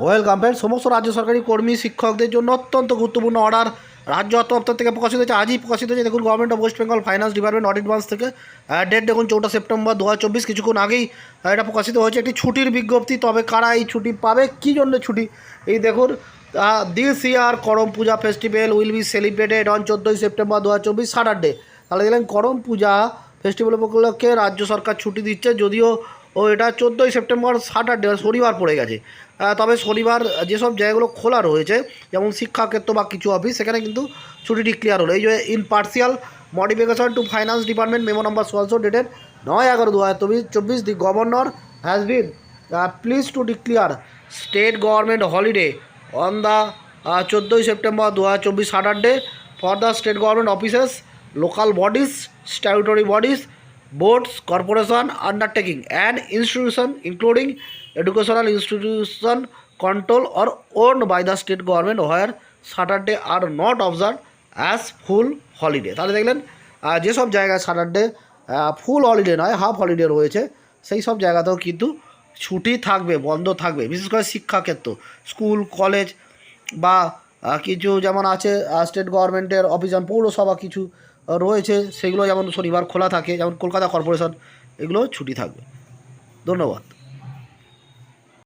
Welcome friend সমস্ত রাজ্য সরকারি কর্মী, শিক্ষকদের জন্য অত্যন্ত গুরুত্বপূর্ণ অর্ডার রাজ্য অর্থ দপ্তর থেকে প্রকাশিত হয়েছে, আজই প্রকাশিত হয়েছে। দেখুন government of West Bengal finance department audit buns থেকে ডেট দেখুন, চৌঠা সেপ্টেম্বর দু চব্বিশ, কিছুক্ষণ আগেই এটা প্রকাশিত হয়েছে। একটি ছুটির বিজ্ঞপ্তি, তবে কারা এই ছুটি পাবে? কী জন্য ছুটি? এই দেখুন this year Karam Puja festival will be celebrated on চোদ্দোই সেপ্টেম্বর দু হাজার চব্বিশ স্যাটারডে তাহলে দেখলেন, করম পূজা ফেস্টিভ্যাল উপলক্ষে রাজ্য সরকার ছুটি দিচ্ছে, যদিও ও, এটা চোদ্দোই সেপ্টেম্বর স্যাটারডে শনিবার পড়ে গেছে। তবে শনিবার যেসব জায়গাগুলো খোলা রয়েছে, যেমন শিক্ষাক্ষেত্র বা কিছু অফিস, সেখানে কিন্তু ছুটি ডিক্লিয়ার হলো। এই যে in partial modification to finance department memo number সোলসো dated নয় এগারো দু হাজার চব্বিশ the governor has been pleased to declare state government holiday on the চোদ্দোই সেপ্টেম্বর দু হাজার চব্বিশ Saturday for the state government offices local bodies statutory bodies boards corporation undertaking and institution including educational institution control or owned by the state government where Saturday are not observe as full holiday তাহলে দেখলেন যেসব জায়গায় Saturday full holiday নয় half holiday রয়েছে, সেই সব জায়গাতেও কিন্তু ছুটি থাকবে, বন্ধ থাকবে। বিশেষ করে শিক্ষাক্ষেত্র, স্কুল কলেজ বা কিছু যেমন আছে স্টেট গভর্নমেন্টের অফিস যেমন পৌরসভা কিছু রয়েছে, সেগুলো যেমন শনিবার খোলা থাকে, যেমন কলকাতা কর্পোরেশন এগুলো ছুটি থাকবে। ধন্যবাদ।